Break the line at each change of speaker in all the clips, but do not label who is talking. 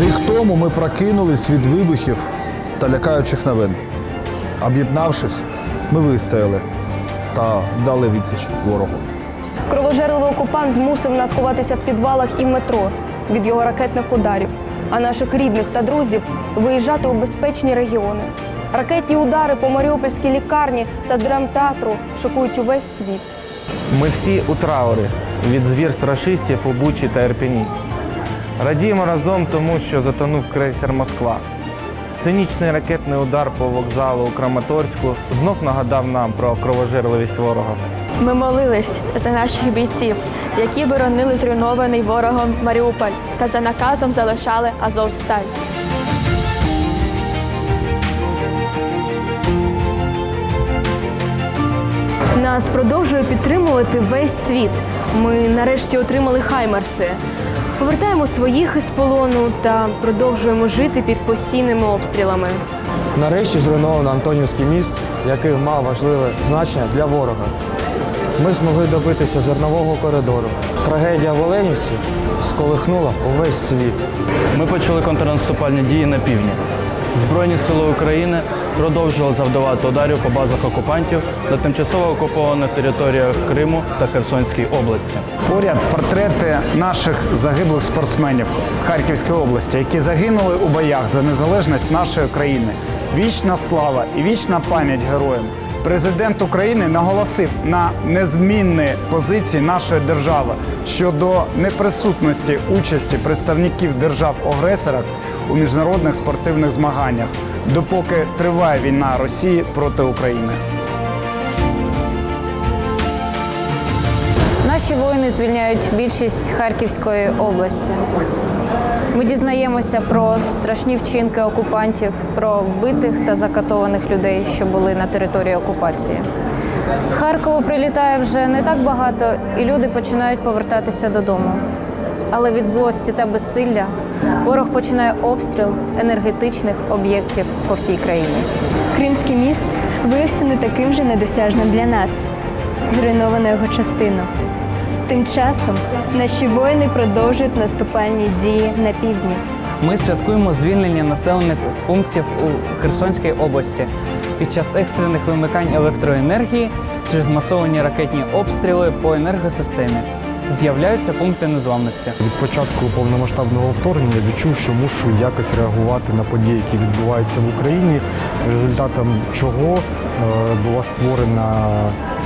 Рік тому ми прокинулись від вибухів та лякаючих новин. Об'єднавшись, ми вистояли та дали відсіч ворогу.
Кровожерливий окупант змусив нас ховатися в підвалах і в метро від його ракетних ударів, а наших рідних та друзів виїжджати у безпечні регіони. Ракетні удари по Маріупольській лікарні та драмтеатру шокують увесь світ.
Ми всі у траурі від звірств рашистів у Бучі та Ірпіні. Радіємо разом тому, що затонув крейсер Москва. Цинічний ракетний удар по вокзалу у Краматорську знов нагадав нам про кровожерливість ворога.
Ми молились за наших бійців, які боронили зруйнований ворогом Маріуполь та за наказом залишали Азовсталь.
Нас продовжує підтримувати весь світ. Ми нарешті отримали хаймерси. Повертаємо своїх із полону та продовжуємо жити під постійними обстрілами.
Нарешті зруйновано Антонівський міст, який мав важливе значення для ворога. Ми змогли добитися зернового коридору. Трагедія в Оленівці сколихнула увесь світ.
Ми почали контрнаступальні дії на півдні. Збройні сили України продовжували завдавати ударів по базах окупантів на тимчасово окупованих територіях Криму та Херсонській області.
Поряд портрети наших загиблих спортсменів з Харківської області, які загинули у боях за незалежність нашої країни. Вічна слава і вічна пам'ять героям. Президент України наголосив на незмінні позиції нашої держави щодо неприсутності участі представників держав-агресорах у міжнародних спортивних змаганнях, допоки триває війна Росії проти України.
Наші воїни звільняють більшість Харківської області. Ми дізнаємося про страшні вчинки окупантів, про вбитих та закатованих людей, що були на території окупації. Харкову прилітає вже не так багато, і люди починають повертатися додому. Але від злості та безсилля ворог починає обстріл енергетичних об'єктів по всій країні.
Кримський міст виявився не таким же недосяжним для нас. Зруйновано його частину. Тим часом наші воїни продовжують наступальні дії на півдні.
Ми святкуємо звільнення населених пунктів у Херсонській області під час екстрених вимикань електроенергії через масовані ракетні обстріли по енергосистемі. З'являються пункти незламності.
Від початку повномасштабного вторгнення відчув, що мушу якось реагувати на події, які відбуваються в Україні, результатом чого е, була створена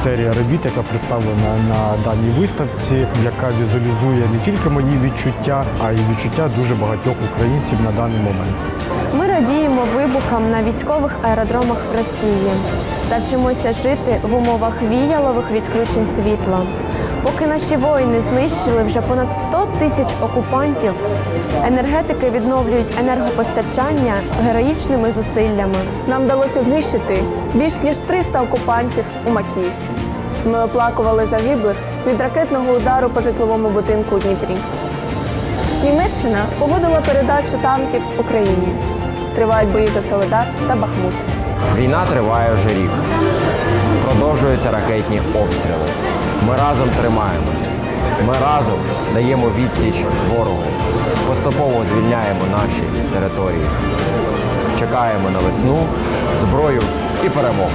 серія робіт, яка представлена на даній виставці, яка візуалізує не тільки мої відчуття, а й відчуття дуже багатьох українців на даний момент.
Ми радіємо вибухам на військових аеродромах в Росії та вчимося жити в умовах віялових відключень світла. Поки наші воїни знищили вже понад 100 тисяч окупантів, енергетики відновлюють енергопостачання героїчними зусиллями. Нам вдалося знищити більш ніж 300 окупантів у Макіївці. Ми оплакували загиблих від ракетного удару по житловому будинку у Дніпрі. Німеччина погодила передачу танків Україні. Тривають бої за Солидар та Бахмут.
Війна триває вже рік. Продовжуються ракетні обстріли. Ми разом тримаємось. Ми разом даємо відсіч ворогу. Поступово звільняємо наші території. Чекаємо на весну, зброю і перемогу.